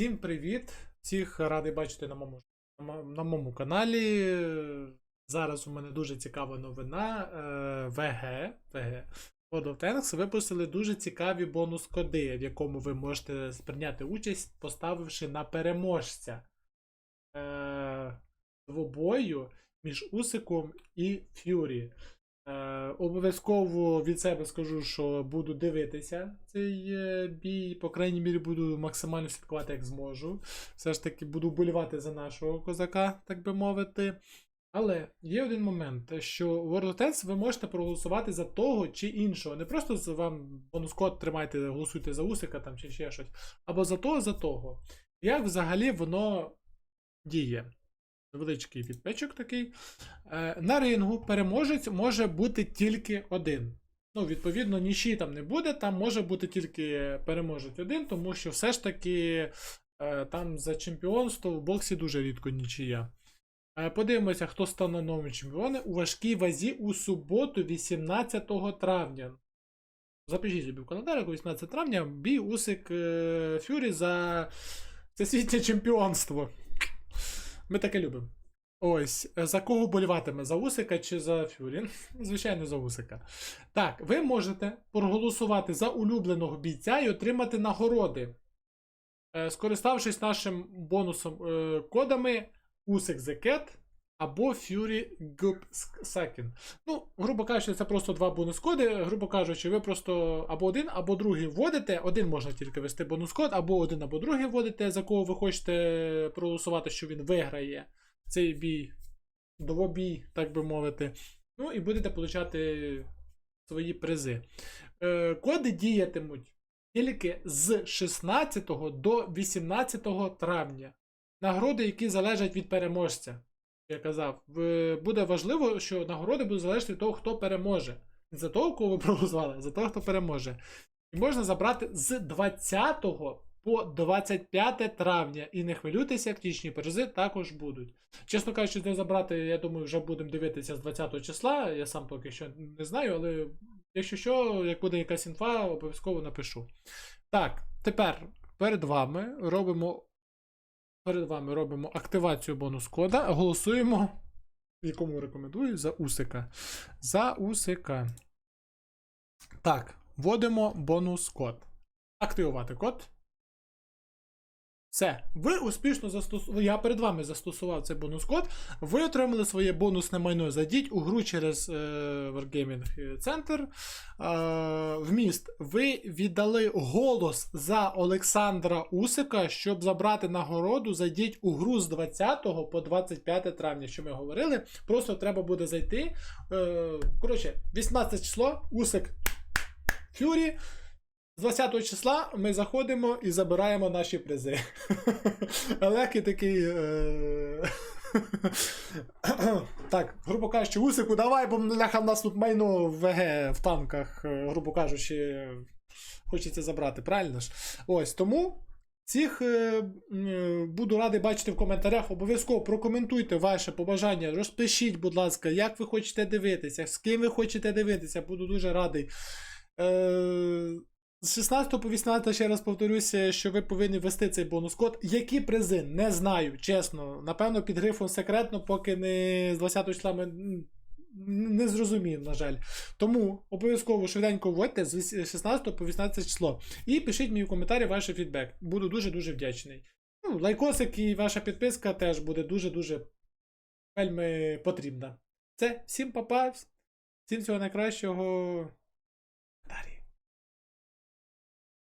Всім привіт! Всіх радий бачити на моєму, на моєму каналі. Зараз у мене дуже цікава новина. Е, ВГ, ВГ World of Tanks випустили дуже цікаві бонус-коди, в якому ви можете прийняти участь, поставивши на переможця е, двобою між Усиком і Фюрі. Е, обов'язково від себе скажу, що буду дивитися цей е, бій. По крайній мірі, буду максимально слідкувати, як зможу. Все ж таки буду вболівати за нашого козака, так би мовити. Але є один момент, що в World of Tanks ви можете проголосувати за того чи іншого. Не просто за вам бонус-код тримайте, голосуйте за Усика там чи ще щось, або за того, за того. Як взагалі воно діє? Невеличкий відпечок такий. Е, на рингу переможець може бути тільки один. Ну, відповідно, нічий там не буде, там може бути тільки переможець один, тому що все ж таки е, там за чемпіонство в боксі дуже рідко нічия. Е, Подивимося, хто стане новим чемпіоном у важкій вазі у суботу, 18 травня. Запишіть собі в календарі, 18 травня, бій Усик Фюрі за всесвітнє чемпіонство. Ми таке любимо. Ось, е, за кого боліватиме? За Усика чи за Фюрін? Звичайно, за Усика. Так, ви можете проголосувати за улюбленого бійця і отримати нагороди. Е, Скориставшись нашим бонусом е, кодами Усик Cat або Fury Second. Ну, грубо кажучи, це просто два бонус-коди. Грубо кажучи, ви просто або один, або другий вводите. Один можна тільки ввести бонус-код, або один, або другий вводите, за кого ви хочете проголосувати, що він виграє цей бій, двобій, так би мовити. Ну і будете получати свої призи. Е, коди діятимуть тільки з 16 до 18 травня. Нагороди, які залежать від переможця. Я казав, буде важливо, що нагороди будуть залежати від того, хто переможе. Не за того, кого ви проголосували, а за того, хто переможе. І можна забрати з 20 по 25 травня. І не хвилюйтеся, актичні призи також будуть. Чесно кажучи, не забрати, я думаю, вже будемо дивитися з 20 числа. Я сам поки що не знаю, але якщо що, як буде якась інфа, обов'язково напишу. Так, тепер перед вами робимо. Перед вами робимо активацію бонус кода. Голосуємо. Якому рекомендую? За Усика. За Усика. Так, вводимо бонус код. Активувати код. Все. Ви успішно застосували. Я перед вами застосував цей бонус код. Ви отримали своє бонусне майно. Зайдіть у гру через е, Wargaming Center. Е, вміст. Ви віддали голос за Олександра Усика, щоб забрати нагороду. Зайдіть у гру з 20 по 25 травня, що ми говорили. Просто треба буде зайти. Е, коротше, 18 число, Усик Фюрі. З 20 числа ми заходимо і забираємо наші призи. Олеки такий. Е... так, грубо кажучи, Усику, давай, бо ляха в нас тут майно в ВГ в танках, е, грубо кажучи, хочеться забрати, правильно ж? Ось тому. Цих е, буду радий бачити в коментарях. Обов'язково прокоментуйте ваше побажання. Розпишіть, будь ласка, як ви хочете дивитися, з ким ви хочете дивитися. Буду дуже радий. З 16 по 18 ще раз повторюся, що ви повинні ввести цей бонус-код. Які призи? Не знаю, чесно. Напевно, під грифом секретно, поки не з 20 числа ми не зрозумів, на жаль. Тому обов'язково швиденько вводьте з 16 по 18 число. І пишіть мені в коментарі ваш фідбек. Буду дуже-дуже вдячний. Ну, лайкосик і ваша підписка теж буде дуже-дуже вельми потрібна. Це всім папа, всім всього найкращого.